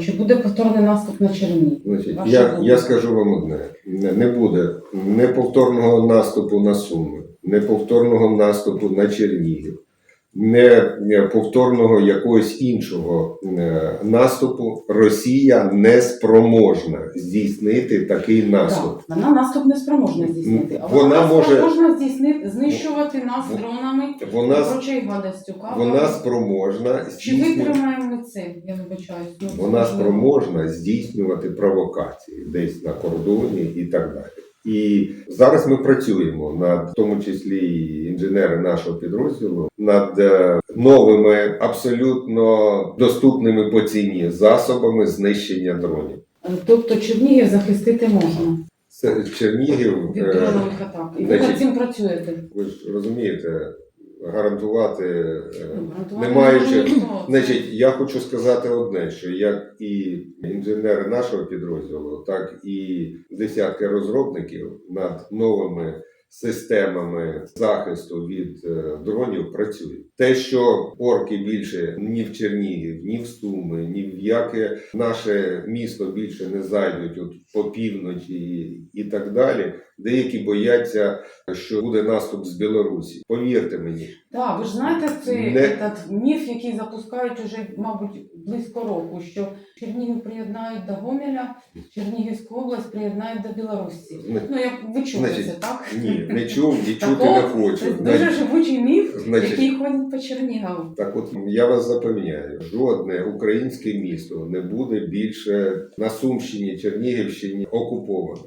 Чи буде повторний наступ на Чернігів? Значить, Ваша я, думка. я скажу вам одне: не не буде неповторного наступу на Суми, неповторного наступу на Чернігів, не повторного якогось іншого е, наступу. Росія не спроможна здійснити такий наступ. Так, вона наступ не спроможна здійснити. А Вона вона, може- спроможна здійснити, знищувати нас дронами, Вона, прочою гадостю. кавами. вона спроможна Чи витримаємо це? Я вибачаюсь. Ну, Вона спроможна здійснювати провокації десь на кордоні і так далі. І зараз ми працюємо над в тому числі інженери нашого підрозділу над е, новими абсолютно доступними по ціні засобами знищення дронів. Е, Тобто Чернігів захистити можна Це Чернігів. від е, дронових атак. І ви над цим працюєте. Ви ж розумієте, гарантувати Ну, гарантувати не маючи- Значить, я хочу сказати одне, що як і інженери нашого підрозділу, так і десятки розробників над новими системами захисту від е, дронів працюють. Те, що орки більше ні в Чернігів, ні в Суми, ні в яке наше місто більше не зайдуть от по півночі і, так далі. Деякі бояться, що буде наступ з Білорусі. Повірте мені, Так, ви ж знаєте цей Не- міф, який запускають уже, мабуть, близько року, що Чернігів приєднають до Гомеля, Чернігівську область приєднають до Білорусі. Зна- Ну, як ви чули Значить, це, так? Ні, не чув і чути не хочу. Це дуже Значить, живучий міф, значить, який ходить по Чернігову. так от я вас запевняю, жодне українське місто не буде більше на Сумщині, Чернігівщині окуповане.